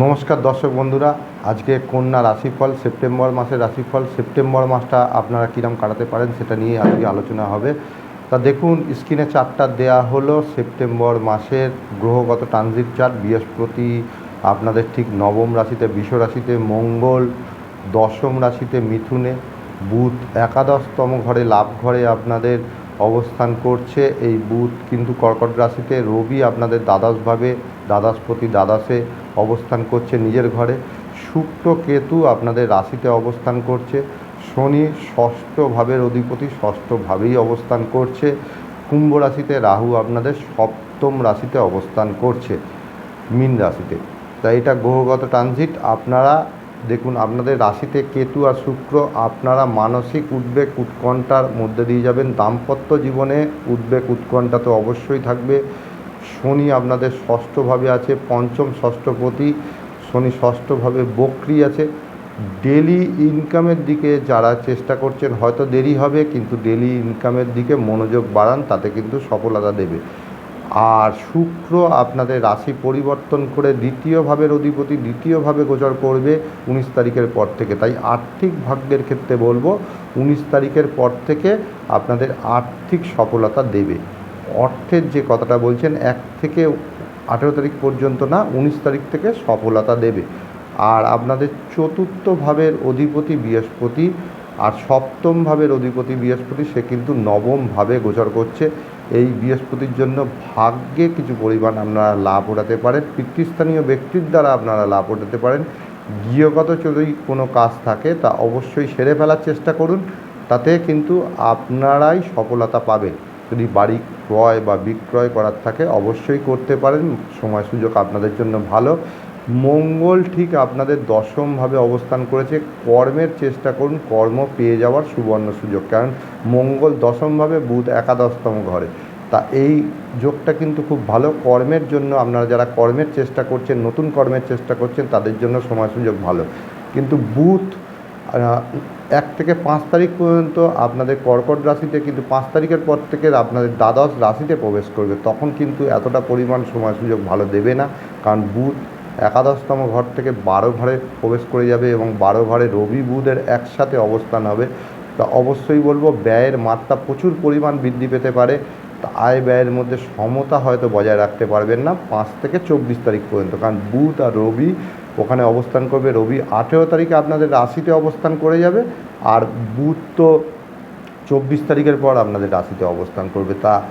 নমস্কার দর্শক বন্ধুরা, আজকে কন্যা রাশিফল সেপ্টেম্বর মাসের রাশিফল, সেপ্টেম্বর মাসটা আপনারা কীরকম কাটাতে পারেন সেটা নিয়ে আজকে আলোচনা হবে। তা দেখুন, স্ক্রিনে চারটা দেয়া হলো, সেপ্টেম্বর মাসের গ্রহগত ট্রানজিট চার্ট, বৃহস্পতি আপনাদের ঠিক নবম রাশিতে, বিষ রাশিতে, মঙ্গল দশম রাশিতে, মিথুনে, বুধ একাদশতম ঘরে, লাভ ঘরে আপনাদের অবস্থান করছে। এই বুধ কিন্তু কর্কট রাশিতে, রবি আপনাদের দ্বাদশভাবে দ্বাদশপতি দ্বাদশে অবস্থান করছে নিজের ঘরে। শুক্র কেতু আপনাদের রাশিতে অবস্থান করছে। শনি ষষ্ঠ ভাবের অধিপতি, ষষ্ঠভাবেই অবস্থান করছে। কুম্ভ রাশিতে রাহু আপনাদের সপ্তম রাশিতে অবস্থান করছে, মীন রাশিতে। তাই এটা গ্রহগত ট্রানজিট আপনারা দেখুন, আপনাদের রাশিতে কেতু আর শুক্র আপনারা মানসিক উদ্বেগ উৎকণ্ঠার মধ্যে দিয়ে যাবেন। দাম্পত্য জীবনে উদ্বেগ উৎকণ্ঠা তো অবশ্যই থাকবে। শনি আপনাদের ষষ্ঠভাবে আছে, পঞ্চম ষষ্ঠপতি, শনি ষষ্ঠভাবে বক্রি আছে। ডেলি ইনকামের দিকে যারা চেষ্টা করছেন, হয়তো দেরি হবে, কিন্তু ডেলি ইনকামের দিকে মনোযোগ বাড়ান, তাতে কিন্তু সফলতা দেবে। আর শুক্র আপনাদের রাশি পরিবর্তন করে দ্বিতীয় ভাবের অধিপতি, দ্বিতীয়ভাবে গোচর করবে উনিশ তারিখের পর থেকে। তাই আর্থিক ভাগ্যের ক্ষেত্রে বলব, উনিশ তারিখের পর থেকে আপনাদের আর্থিক সফলতা দেবে। অর্থের যে কথাটা বলছেন, এক থেকে আঠেরো তারিখ পর্যন্ত না, উনিশ তারিখ থেকে সফলতা দেবে। আর আপনাদের চতুর্থ ভাবের অধিপতি বৃহস্পতি আর সপ্তম ভাবের অধিপতি বৃহস্পতি, সে কিন্তু নবম ভাবে গোচর করছে। এই বৃহস্পতির জন্য ভাগ্যে কিছু পরিমাণ আপনারা লাভ ওঠাতে পারেন, পিতৃস্থানীয় ব্যক্তির দ্বারা আপনারা লাভ ওঠাতে পারেন। গৃহগত যদি কোনো কাজ থাকে, তা অবশ্যই সেরে ফেলার চেষ্টা করুন। তাতে কিন্তু আপনারাই সফলতা পাবেন। যদি বাড়ি ক্রয় বা বিক্রয় করার থাকে অবশ্যই করতে পারেন। সময় সুযোগ আপনাদের জন্য ভালো। মঙ্গল ঠিক আপনাদের দশমভাবে অবস্থান করেছে। কর্মের চেষ্টা করুন কর্ম পেয়ে যাওয়ার সুবর্ণ সুযোগ। কারণ মঙ্গল দশমভাবে বুধ একাদশতম ঘরে। তা এই যোগটা কিন্তু খুব ভালো। কর্মের জন্য আপনারা যারা কর্মের চেষ্টা করছেন নতুন কর্মের চেষ্টা করছেন তাদের জন্য সময় সুযোগ ভালো। কিন্তু আহ, এক থেকে পাঁচ তারিখ পর্যন্ত আপনাদের কর্কট রাশিতে কিন্তু পাঁচ তারিখের পর থেকে আপনাদের দ্বাদশ রাশিতে প্রবেশ করবে। তখন কিন্তু এতটা পরিমাণ সময় সুযোগ ভালো দেবে না, কারণ বুধ একাদশতম ঘর থেকে বারো ঘরে প্রবেশ করে যাবে এবং বারো ঘরে রবি বুধের একসাথে অবস্থান হবে। তা অবশ্যই বলব, ব্যয়ের মাত্রা প্রচুর পরিমাণ বৃদ্ধি পেতে পারে। তা আয় ব্যয়ের মধ্যে সমতা হয়তো বজায় রাখতে পারবেন না পাঁচ থেকে চব্বিশ তারিখ পর্যন্ত, কারণ বুধ আর রবি ওখানে অবস্থান করবে রবি আঠেরো তারিখে আপনাদের রাশিতে অবস্থান করে যাবে আর বুধ তো চব্বিশ তারিখের পর আপনাদের রাশিতে অবস্থান করবে। তা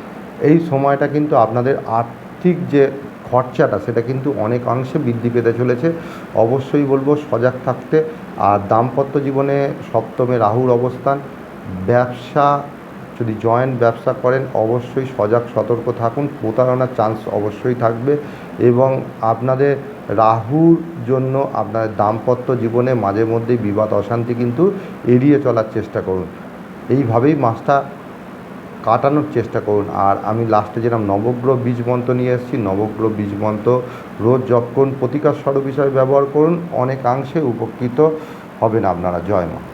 এই সময়টা কিন্তু আপনাদের আর্থিক যে খরচাটা সেটা কিন্তু অনেক অংশে বৃদ্ধি পেতে চলেছে। অবশ্যই বলব সজাগ থাকতে। আর দাম্পত্য জীবনে সপ্তমে রাহুর অবস্থান। ব্যবসা, যদি জয়েন্ট ব্যবসা করেন, অবশ্যই সজাগ সতর্ক থাকুন। প্রতারণার চান্স অবশ্যই থাকবে এবং আপনাদের রাহুর জন্য আপনার দাম্পত্য জীবনে মাঝে মধ্যেই বিবাদ, অশান্তি কিন্তু এড়িয়ে চলার চেষ্টা করুন। এইভাবেই মাসটা কাটানোর চেষ্টা করুন। আর আমি লাস্টে যেরকম নবগ্রহ বীজ মন্ত্র নিয়ে এসেছি, নবগ্রহ বীজ মন্ত্র রোজ করুন, প্রতিকার স্বরূপ হিসাবে ব্যবহার করুন, অনেকাংশে উপকৃত হবেন আপনারা। জয় মা।